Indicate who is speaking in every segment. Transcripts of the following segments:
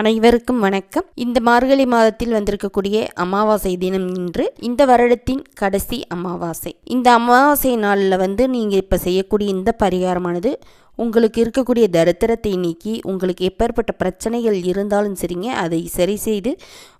Speaker 1: அனைவருக்கும் வணக்கம். இந்த மார்கழி மாதத்தில் வந்திருக்கக்கூடிய அமாவாசை தினம் இன்று இந்த வருடத்தின் கடைசி அமாவாசை. இந்த அமாவாசை நாளில் வந்து நீங்கள் இப்போ செய்யக்கூடிய இந்த பரிகாரமானது உங்களுக்கு இருக்கக்கூடிய தரித்திரத்தை நீக்கி உங்களுக்கு எப்பேற்பட்ட பிரச்சனைகள் இருந்தாலும் சரிங்க அதை சரி செய்து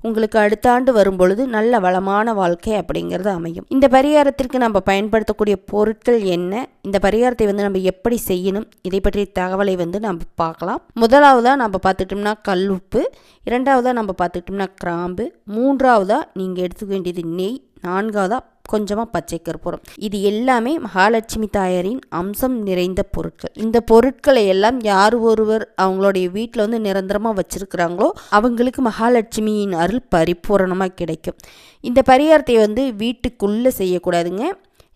Speaker 1: உங்களுக்கு அடுத்த ஆண்டு வரும்பொழுது நல்ல வளமான வாழ்க்கை அப்படிங்கிறது அமையும். இந்த பரிகாரத்திற்கு நம்ம பயன்படுத்தக்கூடிய பொருட்கள் என்ன? இந்த பரிகாரத்தை வந்து நம்ம எப்படி செய்யணும்? இதை பற்றிய தகவலை வந்து நம்ம பார்க்கலாம். முதலாவதாக நம்ம பார்த்துட்டோம்னா கல்லுப்பு இரண்டாவதாக நம்ம பார்த்துக்கிட்டோம்னா கிராம்பு மூன்றாவதாக நீங்கள் எடுத்துக்க வேண்டியது நெய் நான்காவதாக கொஞ்சமாக பச்சை கற்பூரம். இது எல்லாமே மகாலட்சுமி தாயாரின் அம்சம் நிறைந்த பொருட்கள். இந்த பொருட்களை எல்லாம் யார் ஒருவர் அவங்களுடைய வீட்டில் வந்து நிரந்தரமாக வச்சுருக்கிறாங்களோ அவங்களுக்கு மகாலட்சுமியின் அருள் பரிபூரணமாக கிடைக்கும். இந்த பரிகாரத்தை வந்து வீட்டுக்குள்ளே செய்யக்கூடாதுங்க.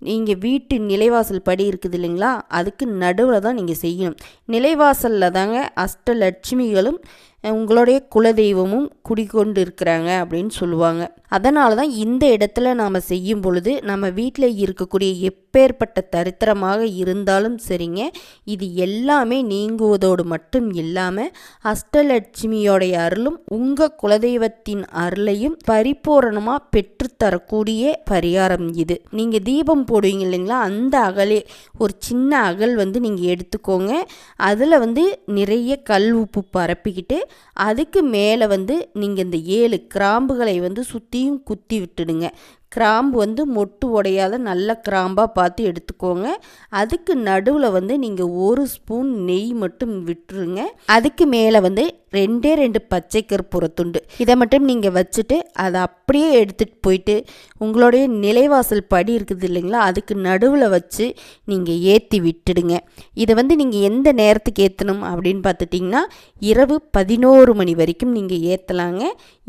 Speaker 1: நீங்கள் வீட்டு நிலைவாசல் படி இருக்குது இல்லைங்களா? அதுக்கு நடுவில் தான் நீங்கள் செய்யணும். நிலைவாசலில் தாங்க அஷ்டலட்சுமிகளும் உங்களுடைய குலதெய்வமும் குடிக்கொண்டு இருக்கிறாங்க அப்படின்னு சொல்லுவாங்க. அதனால தான் இந்த இடத்துல நாம் செய்யும் பொழுது நம்ம வீட்டில் இருக்கக்கூடிய எப்பேற்பட்ட தரித்திரமாக இருந்தாலும் சரிங்க இது எல்லாமே நீங்குவதோடு மட்டும் இல்லாமல் அஷ்டலட்சுமியோடைய அருளும் உங்கள் குலதெய்வத்தின் அருளையும் பரிபூரணமாக பெற்றுத்தரக்கூடிய பரிகாரம் இது. நீங்கள் தீபம் போடுவீங்க இல்லைங்களா அந்த அகலே ஒரு சின்ன அகல் வந்து நீங்கள் எடுத்துக்கோங்க. அதில் வந்து நிறைய கல் உப்பு பரப்பிக்கிட்டு அதுக்கு மேலே வந்து நீங்கள் இந்த ஏழு கிராம்புகளை வந்து சுற்றியும் குத்தி விட்டுடுங்க. கிராம்பு வந்து மொட்டு உடையாத நல்ல கிராம்பாக பார்த்து எடுத்துக்கோங்க. அதுக்கு நடுவில் வந்து நீங்கள் ஒரு ஸ்பூன் நெய் மட்டும் விட்டுருங்க. அதுக்கு மேலே வந்து ரெண்டே ரெண்டு பச்சை கற்பூரத்துண்டு இதை மட்டும் நீங்கள் வச்சுட்டு அதை அப்படியே எடுத்துகிட்டு போயிட்டு உங்களுடைய நிலைவாசல் படி இருக்குது இல்லைங்களா அதுக்கு நடுவில் வச்சு நீங்கள் ஏற்றி விட்டுடுங்க. இதை வந்து நீங்கள் எந்த நேரத்துக்கு ஏற்றணும் அப்படின்னு பார்த்துட்டிங்கன்னா இரவு பதினோரு மணி வரைக்கும் நீங்கள் ஏற்றலாங்க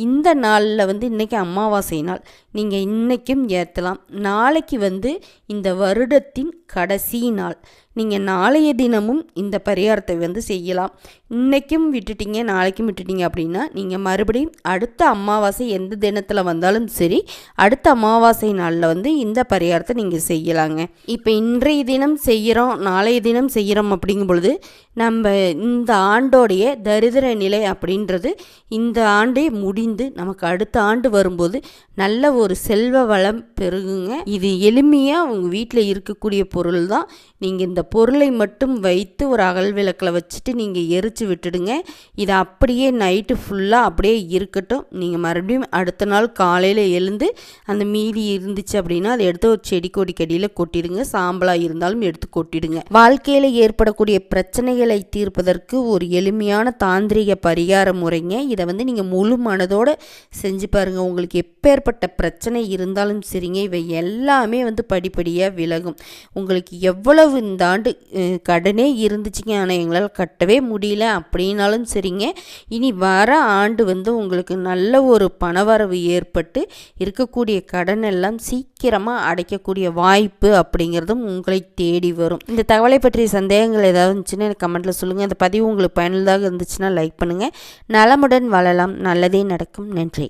Speaker 1: இந்த நாளில் வந்து இன்றைக்கி அமாவாசை நாள். நீங்கள் இன்றைக்கும் ஏற்றலாம் நாளைக்கு வந்து இந்த வருடத்தின் கடைசி நாள். நீங்கள் நாளைய தினமும் இந்த பரிகாரத்தை வந்து செய்யலாம். இன்றைக்கும் விட்டுட்டீங்க நாளைக்கும் விட்டுட்டீங்க அப்படின்னா நீங்கள் மறுபடியும் அடுத்த அமாவாசை எந்த தினத்தில் வந்தாலும் சரி அடுத்த அமாவாசை நாளில் வந்து இந்த பரிகாரத்தை நீங்கள் செய்யலாங்க. இப்போ இன்றைய தினம் செய்கிறோம் நாளைய தினம் செய்கிறோம் அப்படிங்கும் பொழுது நம்ம இந்த ஆண்டோடைய தரித்திர நிலை அப்படின்றது இந்த ஆண்டே முடிந்து நமக்கு அடுத்த ஆண்டு வரும்போது நல்ல ஒரு செல்வ வளம் பெருகுங்க. இது எளிமையாக உங்கள் வீட்டில் இருக்கக்கூடிய பொருள் தான் நீங்கள் இந்த பொருளை மட்டும் வைத்து ஒரு அகல் விளக்கில் வச்சுட்டு நீங்கள் எரித்து விட்டுடுங்க. இதை அப்படியே நைட்டு ஃபுல்லாக அப்படியே இருக்கட்டும். நீங்கள் மறுபடியும் அடுத்த நாள் காலையில் எழுந்து அந்த மீதி இருந்துச்சு அப்படின்னா அதை எடுத்து ஒரு செடி கொடி கடியில் கொட்டிடுங்க. சாம்பலாக இருந்தாலும் எடுத்து கொட்டிடுங்க. வாழ்க்கையில் ஏற்படக்கூடிய பிரச்சனைகளை தீர்ப்பதற்கு ஒரு எளிமையான தாந்திரிக பரிகார முறைங்க. இதை வந்து நீங்கள் முழு மனதோடு செஞ்சு பாருங்கள் உங்களுக்கு எப்பேற்பட்ட பிரச்சனை இருந்தாலும் சரிங்க. இவை எல்லாமே வந்து படிப்படியாக விலகும். உங்களுக்கு எவ்வளவு இந்த ஆண்டு கடனே இருந்துச்சுங்க. ஆனால் எங்களால் கட்டவே முடியல. அப்படின்னாலும் சரிங்க. இனி வர ஆண்டு வந்து உங்களுக்கு நல்ல ஒரு பணவரவு ஏற்பட்டு இருக்கக்கூடிய கடன் எல்லாம் சீக்கிரமாக அடைக்கக்கூடிய வாய்ப்பு அப்படிங்கிறதும் உங்களை தேடி வரும். இந்த தகவலை பற்றிய சந்தேகங்கள் ஏதாவது இருந்துச்சுன்னா எனக்கு கமெண்ட்டில் சொல்லுங்கள் இந்த பதிவு உங்களுக்கு பயனுள்ளதாக இருந்துச்சுன்னா லைக் பண்ணுங்கள் நலமுடன் வளரலாம் நல்லதே நடக்கும். நன்றி.